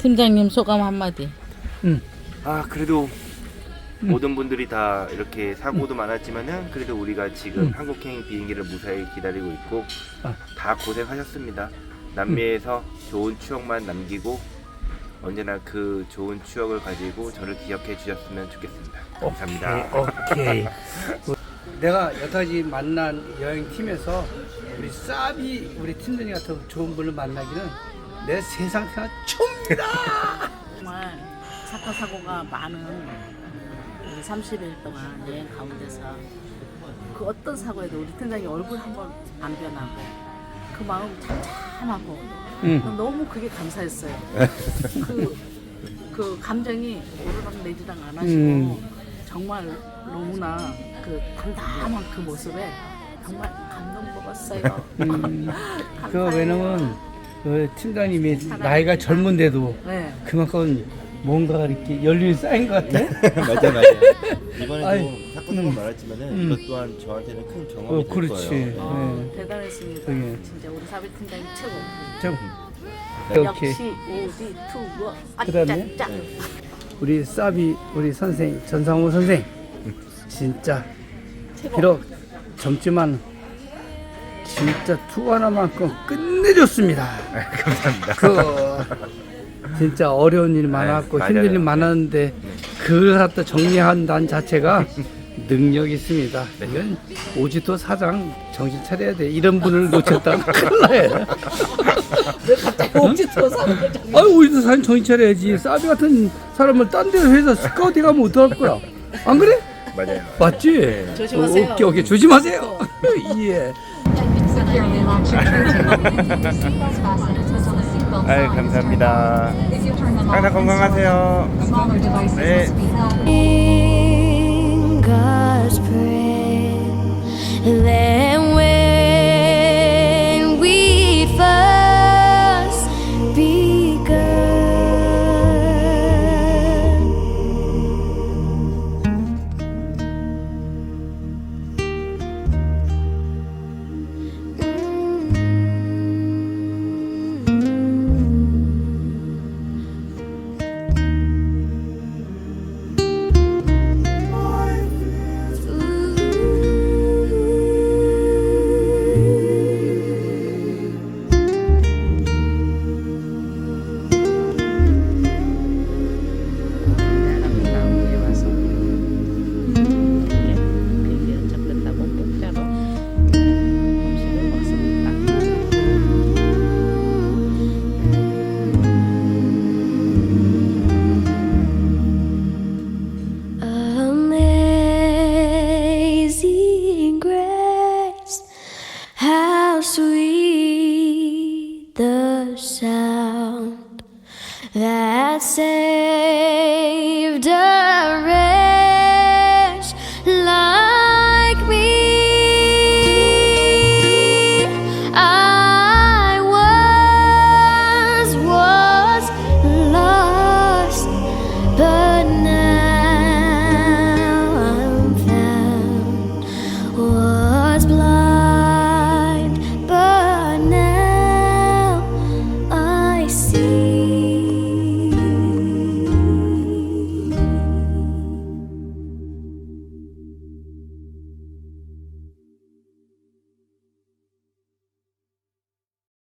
팀장님 소감 한마디. 아 그래도 모든 분들이 다 이렇게 사고도 많았지만은 그래도 우리가 지금 음. 한국행 비행기를 무사히 기다리고 있고 아. 다 고생하셨습니다. 남미에서 좋은 추억만 남기고 언제나 그 좋은 추억을 가지고 저를 기억해 주셨으면 좋겠습니다. 감사합니다. 오케이. 내가 여태까지 만난 여행 팀에서 우리 사비 우리 팀장님 같은 좋은 분을 만나기는 내 세상 태어난 처음이다. 정말 사건 사고가 많은 우리 30일 동안 여행 가운데서 그 어떤 사고에도 우리 팀장님 얼굴 한 번 안 변하고 그 마음 참참하고 응. 너무 그게 감사했어요. 그, 그 감정이 오르락 내리락 안 하시고 음. 정말 너무나 그 담담한 그 모습에 정말 감동 먹었어요. 음, 그 감사해요. 왜냐면 그 팀장님이 나이가 젊은데도 네. 그만큼 뭔가 이렇게 연륜이 쌓인 것 같아. 맞아 맞아. 이번에도 아이, 사건 사고 많았지만은 음. 이것 또한 저한테는 큰 경험이 어, 될 그렇지. 거예요. 어, 네. 대단했습니다. 그게. 진짜 우리 사비 팀장님 최고. 참, 이렇게 역시 우리 투워 그다음에? 아짜짜. 우리 사비 우리 선생 전상호 선생 진짜 최고. 비록 젊지만 진짜 투 하나만큼 끝내줬습니다. 감사합니다. 그 진짜 어려운 일 많았고 네, 힘든 일 맞아요. 많았는데 그걸 갖다 정리한다는 자체가 능력이 있습니다. 이건 오지도 사장 정신 차려야 돼. 이런 분을 놓쳤다가 큰일 나요. 갑자기 옥지토 사는 거. 아유 오지도 사장 정신 차려야지. 사비 같은 사람을 딴 데로 해서 스카우팅 하면 어떡할 거야? 안 그래? 맞아요. 맞지? 조심하세요. 어, 오케이 오케이 조심하세요. 예. 아유 감사합니다. 항상 건강하세요. 네. sound that says.